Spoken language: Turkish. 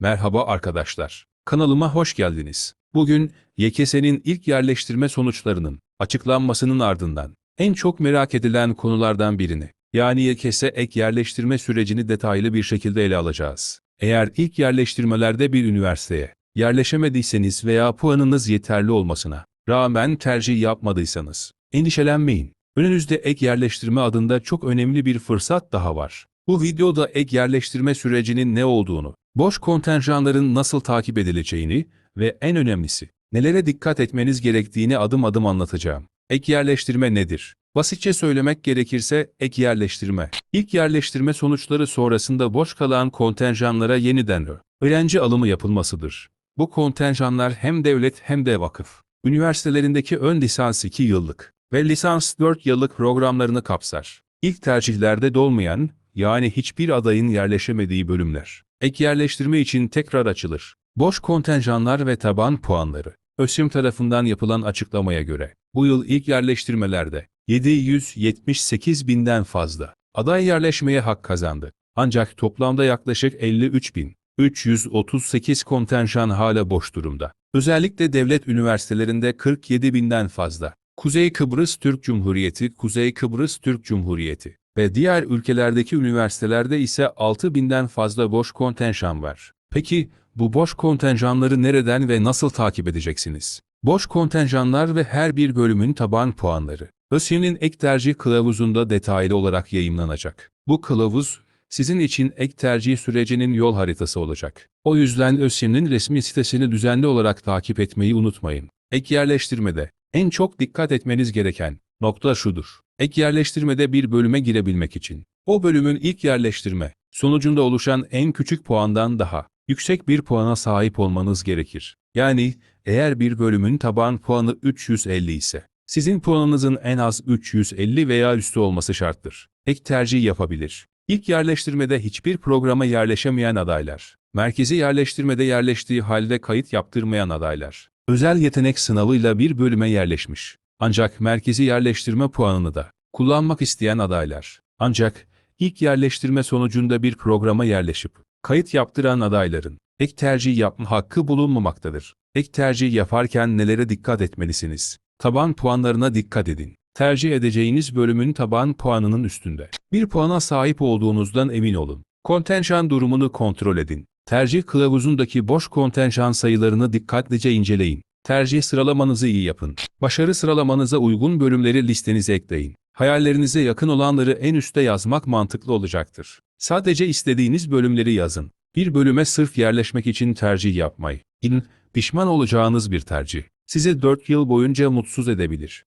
Merhaba arkadaşlar. Kanalıma hoş geldiniz. Bugün YKS'nin ilk yerleştirme sonuçlarının açıklanmasının ardından en çok merak edilen konulardan birini yani YKS ek yerleştirme sürecini detaylı bir şekilde ele alacağız. Eğer ilk yerleştirmelerde bir üniversiteye yerleşemediyseniz veya puanınız yeterli olmasına rağmen tercih yapmadıysanız endişelenmeyin. Önünüzde ek yerleştirme adında çok önemli bir fırsat daha var. Bu videoda ek yerleştirme sürecinin ne olduğunu, boş kontenjanların nasıl takip edileceğini ve en önemlisi, nelere dikkat etmeniz gerektiğini adım adım anlatacağım. Ek yerleştirme nedir? Basitçe söylemek gerekirse ek yerleştirme, ilk yerleştirme sonuçları sonrasında boş kalan kontenjanlara yeniden öğrenci alımı yapılmasıdır. Bu kontenjanlar hem devlet hem de vakıf, üniversitelerindeki ön lisans 2 yıllık ve lisans 4 yıllık programlarını kapsar. İlk tercihlerde dolmayan, yani hiçbir adayın yerleşemediği bölümler, ek yerleştirme için tekrar açılır. Boş kontenjanlar ve taban puanları. ÖSYM tarafından yapılan açıklamaya göre, bu yıl ilk yerleştirmelerde 778 binden fazla aday yerleşmeye hak kazandı. Ancak toplamda yaklaşık 53 bin 338 kontenjan hala boş durumda. Özellikle devlet üniversitelerinde 47 binden fazla. Kuzey Kıbrıs Türk Cumhuriyeti, Kuzey Kıbrıs Türk Cumhuriyeti ve diğer ülkelerdeki üniversitelerde ise 6 binden fazla boş kontenjan var. Peki bu boş kontenjanları nereden ve nasıl takip edeceksiniz? Boş kontenjanlar ve her bir bölümün taban puanları. ÖSYM'in ek tercih kılavuzunda detaylı olarak yayımlanacak. Bu kılavuz, sizin için ek tercih sürecinin yol haritası olacak. O yüzden ÖSYM'in resmi sitesini düzenli olarak takip etmeyi unutmayın. Ek yerleştirmede en çok dikkat etmeniz gereken nokta şudur. Ek yerleştirmede bir bölüme girebilmek için o bölümün ilk yerleştirme sonucunda oluşan en küçük puandan daha yüksek bir puana sahip olmanız gerekir. Yani eğer bir bölümün taban puanı 350 ise sizin puanınızın en az 350 veya üstü olması şarttır. Ek tercih yapabilir. İlk yerleştirmede hiçbir programa yerleşemeyen adaylar, merkezi yerleştirmede yerleştiği halde kayıt yaptırmayan adaylar, özel yetenek sınavıyla bir bölüme yerleşmiş. Ancak merkezi yerleştirme puanını da kullanmak isteyen adaylar. Ancak ilk yerleştirme sonucunda bir programa yerleşip kayıt yaptıran adayların ek tercih yapma hakkı bulunmamaktadır. Ek tercih yaparken nelere dikkat etmelisiniz? Taban puanlarına dikkat edin. Tercih edeceğiniz bölümün taban puanının üstünde. Bir puana sahip olduğunuzdan emin olun. Kontenjan durumunu kontrol edin. Tercih kılavuzundaki boş kontenjan sayılarını dikkatlice inceleyin. Tercih sıralamanızı iyi yapın. Başarı sıralamanıza uygun bölümleri listenize ekleyin. Hayallerinize yakın olanları en üste yazmak mantıklı olacaktır. Sadece istediğiniz bölümleri yazın. Bir bölüme sırf yerleşmek için tercih yapmayın. Pişman olacağınız bir tercih. Sizi 4 yıl boyunca mutsuz edebilir.